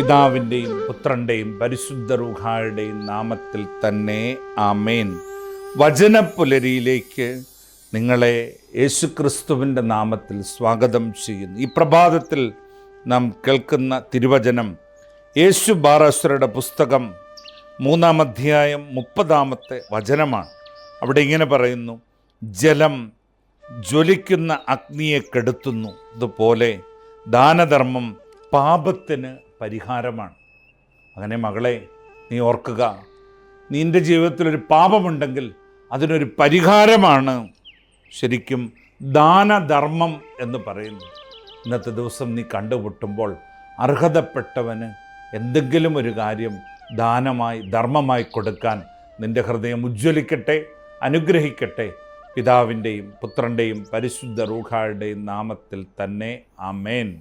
പിതാവിന്റെയും പുത്രന്റെയും പരിശുദ്ധ റൂഹായുടെയും നാമത്തിൽ തന്നെ ആമേൻ. വചനപ്പുലരിയിലേക്ക് നിങ്ങളെ യേശുക്രിസ്തുവിന്റെ നാമത്തിൽ സ്വാഗതം ചെയ്യുന്നു. ഈ പ്രഭാതത്തിൽ നാം കേൾക്കുന്ന തിരുവചനം യേശു ബാറാസുരയുടെ പുസ്തകം മൂന്നാം അധ്യായം മുപ്പതാമത്തെ വചനമാണ്. അവിടെ ഇങ്ങനെ പറയുന്നു ജലം ജ്വലിക്കുന്ന അഗ്നിയെ കെടുത്തുന്നു. അതുപോലെ ദാനധർമ്മം പാപത്തിന് പരിഹാരമാണ്. അങ്ങനെ മകളെ നീ ഓർക്കുക നിന്റെ ജീവിതത്തിൽ ഒരു പാപമുണ്ടെങ്കിൽ അതിനൊരു പരിഹാരമാണ് ശരിക്കും ദാനധർമ്മം എന്ന് പറയുന്നത്. ഇന്നത്തെ ദിവസം നീ കണ്ടുമുട്ടുമ്പോൾ അർഹതപ്പെട്ടവന് എന്തെങ്കിലും ഒരു കാര്യം ദാനമായി ധർമ്മമായി കൊടുക്കാൻ നിന്റെ ഹൃദയം ഉജ്ജ്വലിക്കട്ടെ അനുഗ്രഹിക്കട്ടെ. പിതാവിന്റെയും പുത്രന്റെയും പരിശുദ്ധ റൂഹായുടെയും നാമത്തിൽ തന്നെ ആമേൻ.